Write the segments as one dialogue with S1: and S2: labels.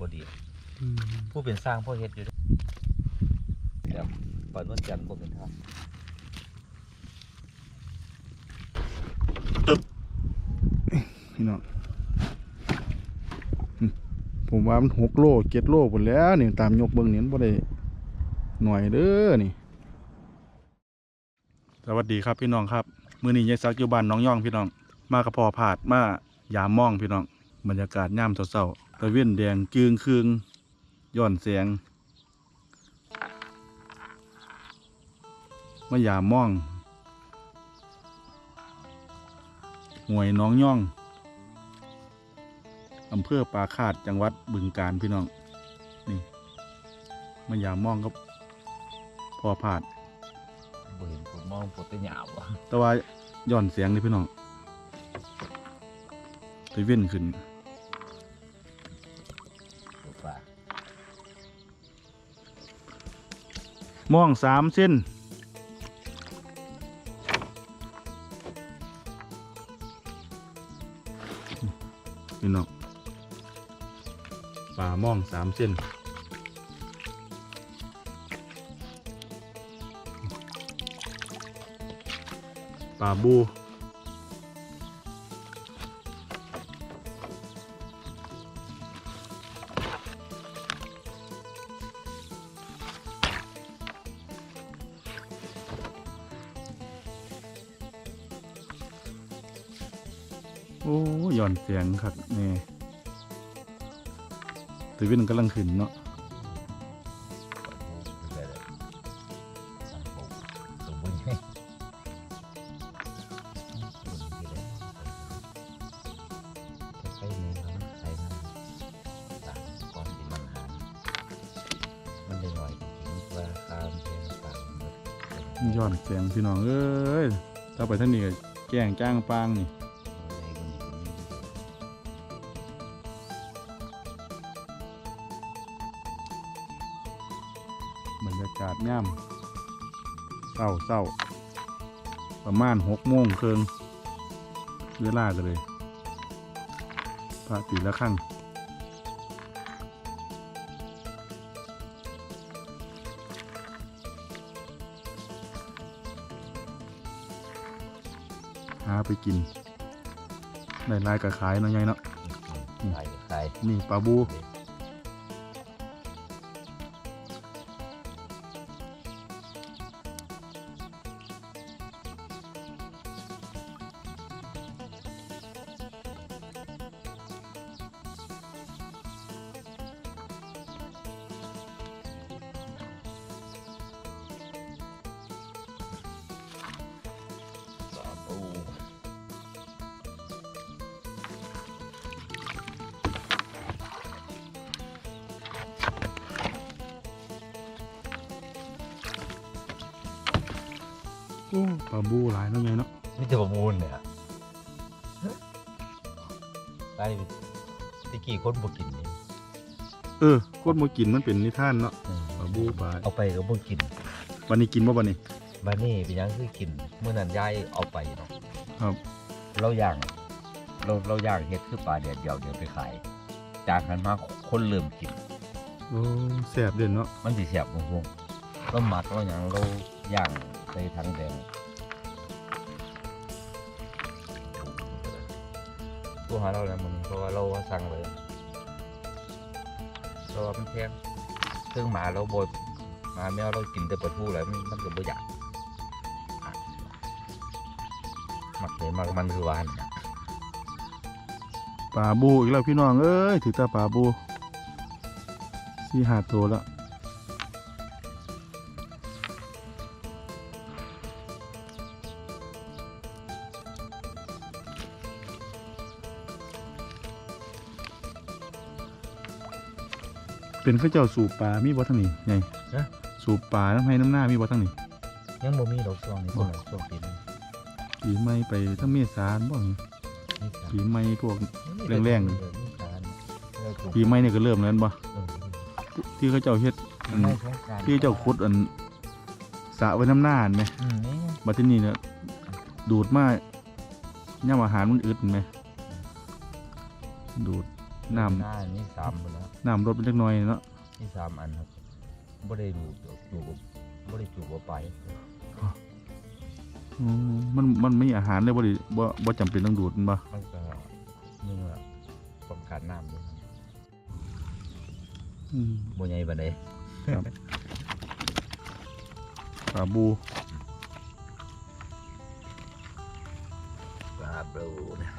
S1: บ่ดี
S2: อืม
S1: ผู้เป็นสร้างพ่อเฮ็ดอยู่เด้อแบบปานวันจันทร์บ่เป็นทาง
S2: พี่น้องอืมผมว่ามันหกโลเจ็ดโลหมดแล้วนี่ตามยกเบิ่งนี่มันบ่ได้หน่อยเด้อนี่ สวัสดีครับพี่น้องครับ มื้อนี้ยายซักอยู่บ้านน้องย่องพี่น้อง มากับพ่อผาดมายามมองพี่น้อง บรรยากาศยามเช้าๆ ตะเว้นแดงจึงคืงย้อนแสงมายามมองหวยน้องย่องอำเภอปาคาดจังหวัดบึงกาฬพี่น้อง นี่มายามมองกับพ่อผาด
S1: บ่เห็นผมมองปวดแตะหยาบว่ะ
S2: แต่ว่าย้อนเสียงนี่พี่น้องไปเว้นขึ้น
S1: ม่
S2: องสามเส้น นี่น้องปลาม่องสามเส้นปลาบู โอ้ย่อนเสียงครับนี่ตะเวินกำลังขึ้นเนาะ
S1: สมบูรณ์ให้ให้ไหมครนี่มันใครับต่างก่อนดีมันหารมันได้หน่อยจริงๆว่าคามเพลงต่างหมด
S2: ย่อนเสียงพี่น้องเอ้ยถ้าไปท่านนี้ก็แกล้งจ้างปางนี่
S1: ยา
S2: กาศย่ำเศร้าเศร้าประมาณหกโมงเคิงเวลากันเลย พระตีละครั้งหาไปกินได้ลายกับขายเนาะไงเนาะ
S1: ใครใคร
S2: นี่ปลาบู ปลาบูหลายเนาะไงเนาะ
S1: นี่จะประมูลเนี่ยได้ตะกี้คนบ่กินนี่
S2: เออโคตรมากินมันเป็นนิทานเนาะปลาบูปลา
S1: เอาไปก็บ่กิน
S2: วันนี้กินบ่วันนี้
S1: บัดนี้เป็นหยังคือกินเมื่อนั้นยายเอาไปเนาะ
S2: ครับ
S1: เราย่างเราเราย่างเฮ็ดคือปลาเดียดเดียวเดี๋ยวไปขายจากนั้นมาคนเริ่มกิน
S2: โอ้แซ่บเด่นเนาะ
S1: มันสิแซ่บบ่ฮู้เราหมักเราหยังเราย่างใส่ถังแดง ตัวหาเราแล้วมันเพราะว่าเราสั่งไว้เพราะว่ามันแพงซึ่งหมาเราบ่หมาแมวเรากินแต่ปลาทูแล้วมันก็บ่อยากมักเลยมักมันคือวานน่ะ
S2: ปลาบูอีกแล้วพี่น้องเอ้ยถือตาปลาบูสี่หาตัวแล้ว เป็นข้าเจ้าสูบปลามีบ่ทั้งนี้ไง
S1: ฮะ
S2: สูบปลาน้ำให้น้ำหน้ามีบ่ทั้งนี้
S1: ยังบ่มีดอกช่วงนี้ช่วงช่วงปีนี้
S2: ปีใหม่ไปทั้งเมษาบ่
S1: นี่
S2: ปีใหม่พวก
S1: จ้ะ
S2: แรงๆ
S1: เออนี่การเออ
S2: ปีใหม่เนี่ยก็เริ่มแล้วเห็นบ่
S1: เออ
S2: ที่เขาเจ้าเฮ็ดอัน
S1: ไม่ใช่การ
S2: ที่เจ้าขุดอันสระไว้น้ำหน้าเห็นไหม
S1: อืมนี่
S2: มาที่นี่เนี่ยดูดมาย่ำอาหารมันอึดเห็นไหมดูด น้
S1: หน้านี่สามหมดแล้วำ
S2: น้ำลดไปเล็กน้อยเนาะ
S1: นี่สามอันครับบ่ได้ดูจูบบ่ได้จูบบ่ไป
S2: อืมมันมันไม่อาหารเลยบ่ได้บ่บ่จำเป็นต้องดูดมันบ่
S1: มันก็นึ่งละต้องการน้ำด้วยครับ
S2: อืม
S1: บ่ใหญ่ปานใด
S2: ปลาบู
S1: ปลาบรูเนี่ย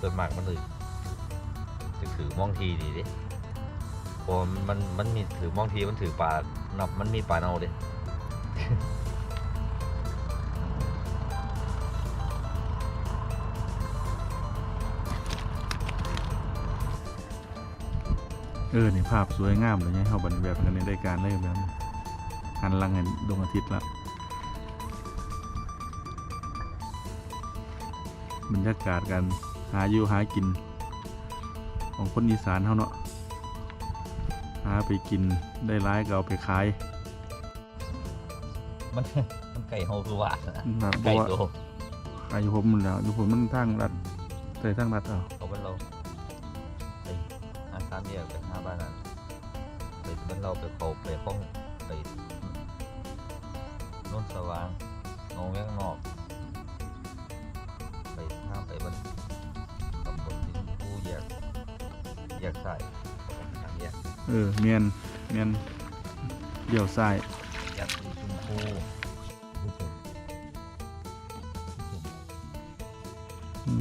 S1: ส่วนมากมันเลยจะถือมองทีดีดิเพอมันมันมีถือมองทีมันถือปลานับมันมีปลาเน่าดิ
S2: เออนี่ภาพสวยงามเลยไงเฮาบัดนี้แบบกันในรายการเลยแบบนี้หันลังเห็นดวงอาทิตย์ละบรรยากาศกัน หาอยู่หากิน ของคนอีสานเฮาเนาะหาไปกินได้ร้ายก็เอาไปขาย
S1: มันมันไก่เฮาคือว่านะ
S2: แบบบอ
S1: ไก่
S2: กว่า
S1: โต
S2: ขายอยู่ผมมันแล้วอยู่ผมมันทางรัดใส่ทางรัดเอา
S1: เขาเป็นเราไปอาสามแยกไปห้าบ้านนั้นไปเป็นเราไปเขาไปห้องไปโน่นสว่างหนองแวงนอก ไปห้ามไปบน แยกใส่ทางแยก
S2: เออเมียนเมียนเดี่ยวซ้าย
S1: แยกสีชมพูผู้ชม
S2: อื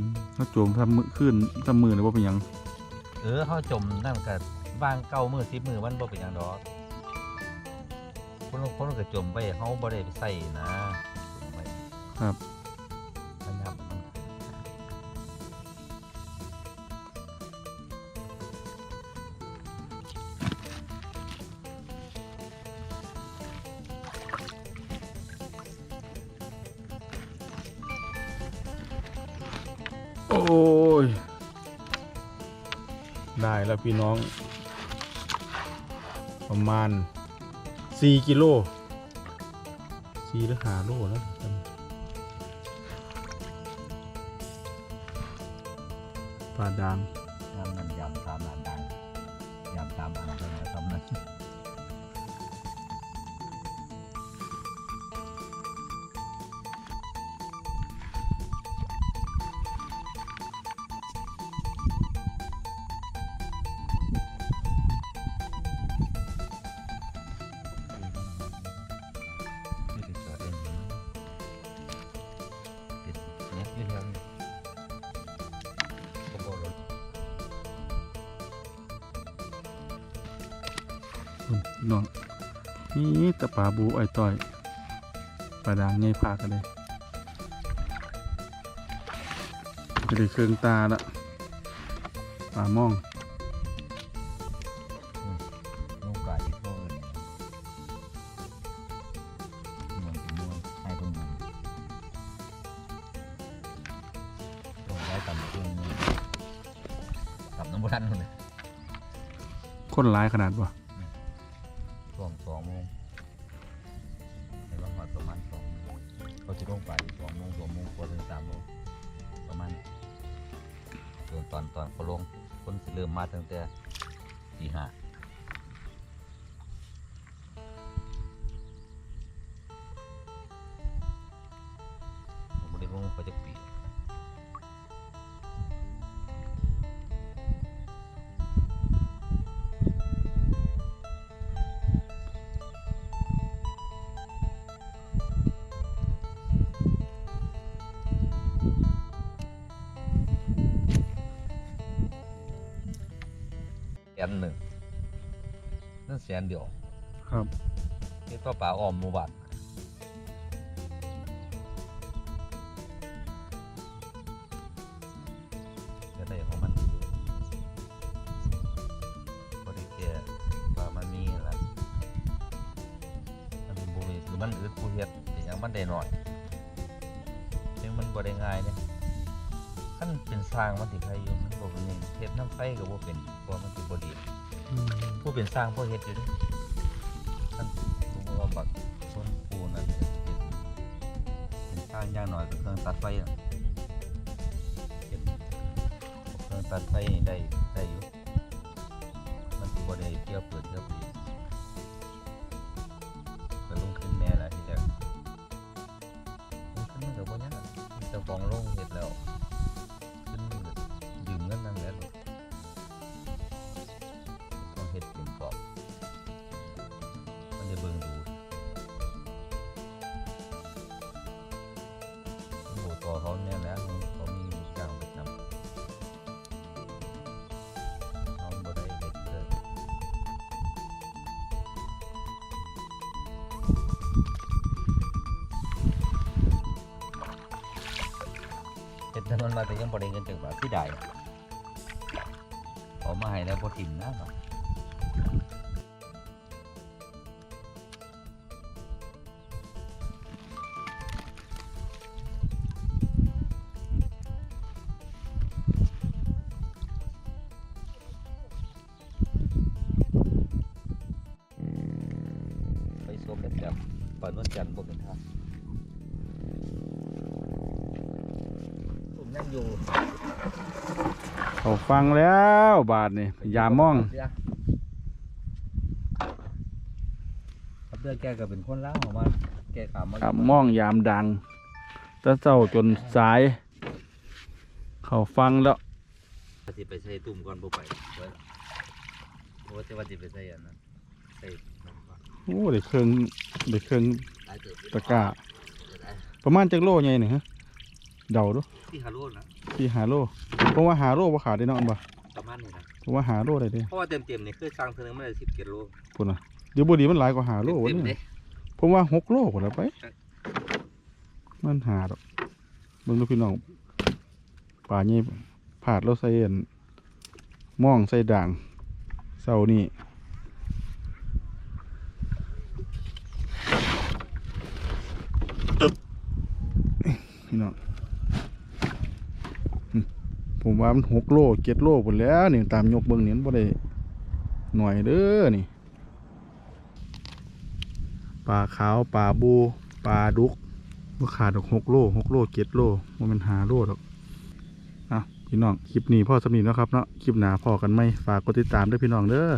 S2: มเขาโจมทำมือขึ้นทำมือเลยว่าเป็นหยัง
S1: เออเขาจมนั่นกับบ้างเก้ามือสิบมือมันบ่เป็นหยังดอกคนคนก็จมไปเขาบ่ได้ไปใส่นะจมไป
S2: ครับ โอ้ย ได้แล้วพี่น้อง ประมาณสี่กิโลสี่หรือห้าโลแล้วปลาดาง
S1: ยำนั่นยำตามร้นดังยำตามอ่างจังหวัดตำนั้น น้อ
S2: งนี่แตะปลาบูไอ้ต้อยปลาดางไงพากันเลยจะได้เครื่องตาละปลามอง
S1: ลูกไก่โทษมวนมวนให้ตรงนั้นลงได้ต่ำขึ้นต่ำน้ำมันเลย
S2: คนร้ายขนาดว
S1: ริ่มมาตั้งแต่ตีห้าผมไม่ได้ลงไปจากปี นหนึ่งนั่นแสนเดียว
S2: ครับ
S1: นี่ก็ป่าอ้อมหมู่บ้านจะได้ของมันดีพอดีแก่ว่ามันมีแหละมันบุมีคือมันอึดผู้เฮ็ดแต่ยังมันได้หน่อยซึ่งมันบ่ได้ง่ายเนี่ย ขั้นเป็นสร้างมันสิใครอยู่มันบ่เป็นนี่เฮ็ดน้ำไฟก็บ่เป็นเพราะมันสิบ่ดีผู้เป็นสร้างผู้เฮ็ดอยู่เดิท่านสมมติว่าบักชนปูนั่นเฮ็ดเป็นสร้างอย่างน้อยก็เครื่องตัดไฟน่ะเฮ็ดเครื่องตัดไฟนี่ได้ได้อยู่มันสิบ่ได้เที่ยวเปิดเที่ยวปิดก็ลงขึ้นแน่ละทีแรกลงขึ้นมันก็บ่ยังอะมีเจ้าของโรงเฮ็ดแล้ว เฮ็ดถนมาแต่ยังบ่ได้เงินจังบาทที่ใดเอมาให้แล้วบ่ทิ่มนะครับไปชมแบบแบบปิดวันจันทร์ผมเป็นท่า อยู่
S2: เขาฟังแล้วบาทนี่ยามมอง
S1: ครับเพื่อแกก็เป็นคนล้างของมันแกขามมา
S2: ครับมองยามดังตะเจ้าจนสาย เขาฟังแล้ว
S1: สิไปใส่ตุ่มก่อนบ่ไปไว้เพราะว่าจะว่าสิไปใส่อันนั้นใส่น้ำปลา
S2: โอ้ได้เครื่องได้เครื่อง
S1: หลายเติบอยู่
S2: ตะกร้า
S1: จะได้
S2: ประมาณจักโลใหญ่นี่ฮะ เดาดู
S1: ที่ฮาโลนะ
S2: ที่หาโลเพราะว่าหาโลบ่ขาดได้เนาะอันบ่
S1: ประมาณนี้นะ
S2: เพราะว่าหาโลได้เด้
S1: เพราะว่าเต็มเต็มๆนี่คือสร้างเท่านึงมันได้สิบกิโล
S2: พุ่นน่ะเดี๋ยวบ่ดีมันหลายกว่าหาโลวะ
S1: เต็มๆ
S2: เนี่
S1: เด้
S2: ยผมว่าหกโลพุ่นละไป มันหาดอกเบิ่งดูพี่น้องป่านี่ผาดแล้วใส่อันม่องใส่ด่างเสานี่พี่น้องอืม ผมว่ามันหกโลเจ็ดโลหมดแล้วนี่ตามยกเบิ้งเนี่มันบ่ได้หน่อยเด้อนี่ปลาขาวปลาบูปลาดุกว่าขาดดอกหกโลหกโลเจ็ดโลว่ามันหาโลดอกอะพี่น้องคลิปนี้พ่อสำนีเนะครับเนาะคลิปหนาพอกันไหมฝากกดติดตามด้วยพี่น้องเด้อ